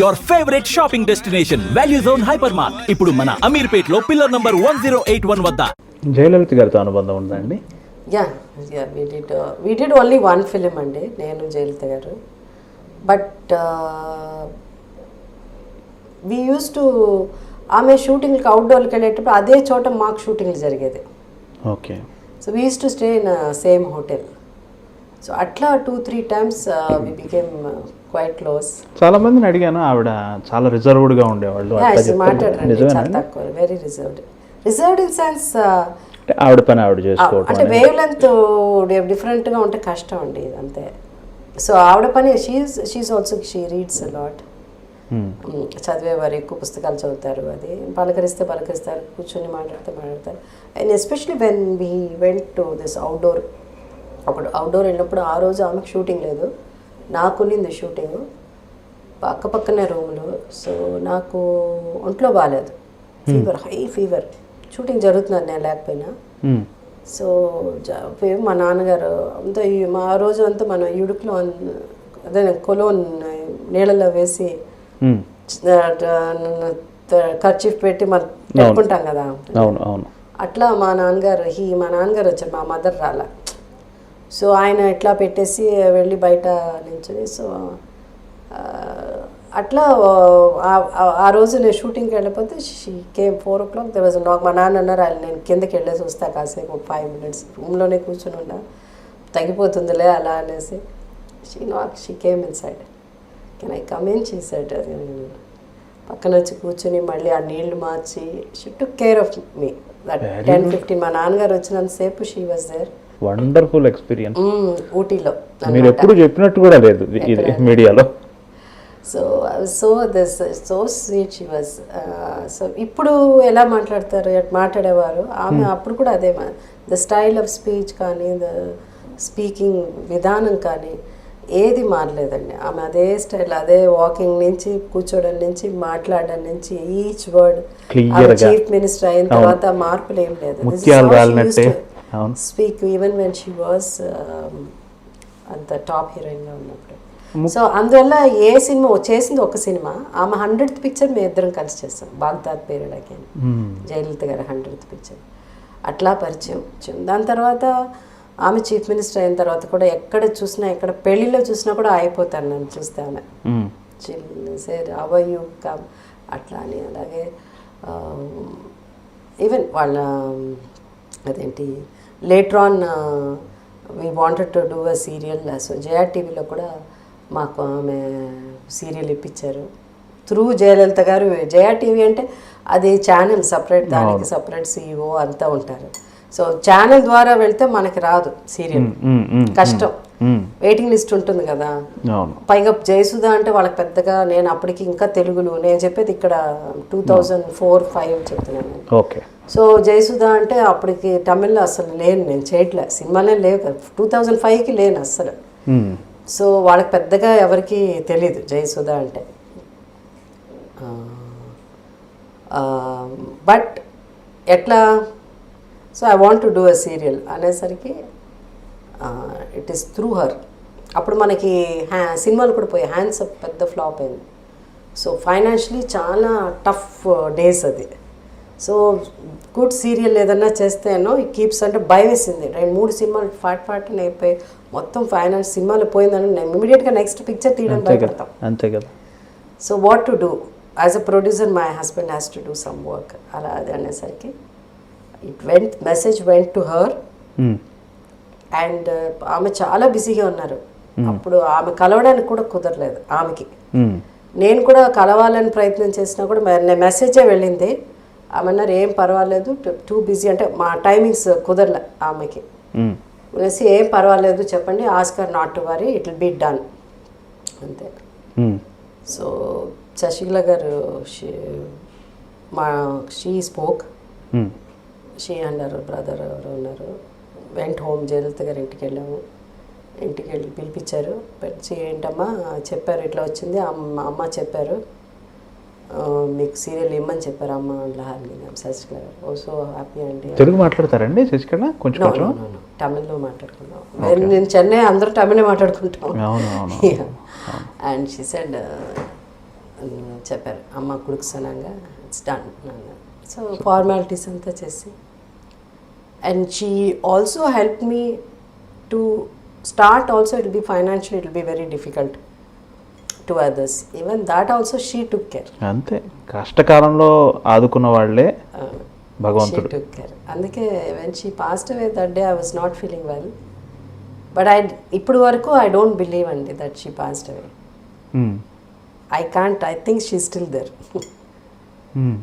Your favourite shopping destination Value Zone hyper mart ఇప్పుడు మన అమీర్పేట్లో pillar number one zero eight one వద్ద. జయలలిత గారితో అనుబంధం ఉందండి yeah yeah we did we did only one film అండి నేను జయలలిత గారు. బట్ వీ యూస్ టు ఆమె షూటింగ్కి అవుట్డోర్కి వెళ్ళేటప్పుడు అదే చోట మాకు షూటింగ్లు జరిగేది. Okay. So we use to stay in same hotel so అట్లా two three times we became quite close చాలా మందిని అడిగాను ఆవిడ చాలా రిజర్వ్డ్గా ఉండేవాళ్ళు very reserved reserved in sense ఆవిడ పని ఆవిడ చేసుకోవటం అంటే వేవ్ లెంత్ డిఫరెంట్గా ఉంటే కష్టం అండి అంతే సో ఆవిడ పని she she also she reads lot Hmm. చదివేవారు ఎక్కువ పుస్తకాలు చదువుతారు అది పలకరిస్తే పలకరిస్తారు కూర్చొని మాట్లాడితే మాట్లాడతారు. And especially when we went to this outdoor అప్పుడు అవుట్డోర్ వెళ్ళినప్పుడు ఆ రోజు ఆమెకు షూటింగ్ లేదు. నాకు ఉన్నింది షూటింగ్. పక్క పక్కనే రూములు. సో నాకు ఒంట్లో బాగాలేదు ఫీవర్ హై ఫీవర్ షూటింగ్ జరుగుతున్నాను నేను లేకపోయినా. Hmm. సో మా నాన్నగారు అంతా మా రోజు అంతా మనం ఇడుకులో అదే కొలోన్ నీళ్ళలో వేసి Hmm. ఖర్చీఫ్ పెట్టి మనం పెట్టుకుంటాం కదా. అట్లా మా నాన్నగారు హీ మా నాన్నగారు వచ్చారు మా మదర్ రాల. సో ఆయన ఇట్లా పెట్టేసి వెళ్ళి బయట నించుని సో అట్లా ఆ- రోజు నేను షూటింగ్కి వెళ్ళిపోతే she came four o'clock there was నాకు మా నాన్న అన్నారు "ఆయన నేను కిందకి వెళ్ళేసి వస్తా కాసేపు ఒక ఫైవ్ మినిట్స్ రూమ్లోనే కూర్చొని ఉన్నా తగ్గిపోతుందిలే అలా అనేసి. She not she came inside can I come in she side పక్కన వచ్చి కూర్చొని మళ్ళీ ఆ నీళ్ళు మార్చి she took care of me that ten fifteen మా నాన్నగారు వచ్చినంతసేపు she was there wonderful experience ఊటీలో మీరు ఎప్పుడు చెప్పినట్టు కూడా లేదు ఇది మీడియాలో. So so this so sweet she was so ఇప్పుడు ఎలా మాట్లాడతారు మాట్లాడేవారు? ఆమె అప్పుడు కూడా అదే ద స్టైల్ ఆఫ్ స్పీచ్ కానీ ద స్పీకింగ్ విధానం కానీ ఏది మారలేదండి. ఆమె అదే స్టైల్ అదే వాకింగ్ నుంచి కూర్చోవడం నుంచి మాట్లాడడం నుంచి ఈచ్ వర్డ్. చీఫ్ మినిస్టర్ అయిన తర్వాత మార్పులు ఏం లేదు. Speak even when she was um, అంత టాప్ హీరోయిన్గా ఉన్నప్పుడు. సో అందువల్ల ఏ సినిమా చేసింది ఒక సినిమా ఆమె హండ్రెడ్ పిక్చర్ మేము ఇద్దరం కలిసి చేస్తాం బాగ్దాద్ పీరియడ్ అగైన్ జయలలిత గారి హండ్రెడ్ పిక్చర్ అట్లా పరిచయం. వచ్చింది దాని తర్వాత ఆమె చీఫ్ మినిస్టర్ అయిన తర్వాత కూడా ఎక్కడ చూసినా ఎక్కడ పెళ్ళిలో చూసినా కూడా అయిపోతాను నన్ను చూస్తే ఆమె. Hmm. సేర్ అవయు అట్లా అని అలాగే ఈవెన్ వాళ్ళ అదేంటి? Later on we wanted to do a serial so Jaya టీవీలో కూడా మాకు ఆమె సీరియల్ ఇప్పించారు. త్రూ జయలలిత గారు జయా టీవీ అంటే అది ఛానల్ సపరేట్ దానికి సపరేట్ సీఈఓ అంతా ఉంటారు. సో ఛానల్ ద్వారా వెళ్తే మనకి రాదు సీరియల్. కష్టం. వెయిటింగ్ లిస్ట్ ఉంటుంది కదా. పైగా జయసుధ అంటే వాళ్ళకి పెద్దగా నేను అప్పటికి ఇంకా తెలుగులో నేను చెప్పేది ఇక్కడ టూ థౌజండ్ ఫోర్ ఫైవ్ చెప్తున్నాను నేను. ఓకే. సో జయసుధ అంటే అప్పటికి తమిళ్ళో అసలు లేను నేను చేయట్లే. సినిమాలే లేవు కదా. టూ థౌజండ్ ఫైవ్కి లేను అస్సలు. సో వాళ్ళకి పెద్దగా ఎవరికి తెలీదు జయసుధ అంటే. బట్ ఎట్లా so I want to do a serial అనేసరికి ఇట్ ఈస్ త్రూ హర్ అప్పుడు మనకి హ్యా సినిమాలు కూడా పోయి హ్యాండ్స్ అప్ పెద్ద ఫ్లాప్ అయింది. సో ఫైనాన్షియలీ చాలా టఫ్ డేస్ అది. సో గుడ్ సీరియల్ ఏదన్నా చేస్తేనో ఈ కీప్స్ అంటే భయం వేసింది రెండు మూడు సినిమాలు ఫాట్ ఫాట్ అయిపోయి మొత్తం ఫైనాన్స్ సినిమాలు పోయిందని నేను ఇమీడియట్గా నెక్స్ట్ పిక్చర్ తీయడం భయపడతాం. అంతే కదా. So what to do as a producer my husband has to do some work అలా అది అనేసరికి it went message went to her Hmm. And ఆమె చాలా బిజీగా ఉన్నారు అప్పుడు ఆమె కలవడానికి కూడా కుదరలేదు ఆమెకి Hmm. నేను కూడా కలవాలని ప్రయత్నం చేసినా కూడా మెసేజే వెళ్ళింది ఆమె అన్నారు ఏం పర్వాలేదు టూ బిజీ అంటే మా టైమింగ్స్ కుదరలే ఆమెకి Hmm. అనేసి ఏం పర్వాలేదు చెప్పండి ask her not to worry it will be done అంతే Hmm. సో శశికళ గారు షీ మా she spoke Hmm. She and brother ఎవరు ఉన్నారు. వెంట్ హోమ్ జయలలిత గారి ఇంటికి వెళ్ళాము. ఇంటికి వెళ్ళి పిలిపించారు. పిలిచి ఏంటమ్మా చెప్పారు ఇట్లా వచ్చింది. అమ్మ అమ్మ చెప్పారు. మీకు సీరియల్ ఇమ్మని చెప్పారు అమ్మ అట్లా శశికళ గారు ఓ సో హ్యాపీ అండి తెలుగు మాట్లాడతారండి శశికళ? కొంచెం. తమిళ్ళో మాట్లాడుకున్నాం నేను- నేను చెన్నై అందరూ తమిళే మాట్లాడుకుంటాం. అండ్ షీ సెడ్ చెప్పారు. అమ్మ కుడుకుసనంగా ఇట్స్ డన్ సో ఫార్మాలిటీస్ అంతా చేసి and she also help me to start also it be financial it be very difficult to others even that also she took care అంతే. కష్టకాలంలో ఆదుకున్న వాళ్ళే భగవంతుడు. took care. అందుకే when she passed away that day I was not feeling well but I ఇప్పుడు వరకు I don't believe అండి that she passed away I can't I think she still there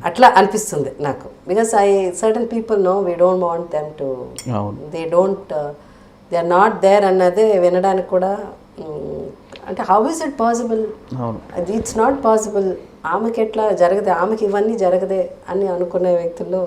అట్లా అనిపిస్తుంది నాకు. Because I certain people no we don't want them to they don't they are not there అన్నదే వినడానికి కూడా hmm, అంటే how is it possible అది it's not possible ఆమెకి ఎట్లా జరగదే ఆమెకి ఇవన్నీ జరగదే అని అనుకునే వ్యక్తుల్లో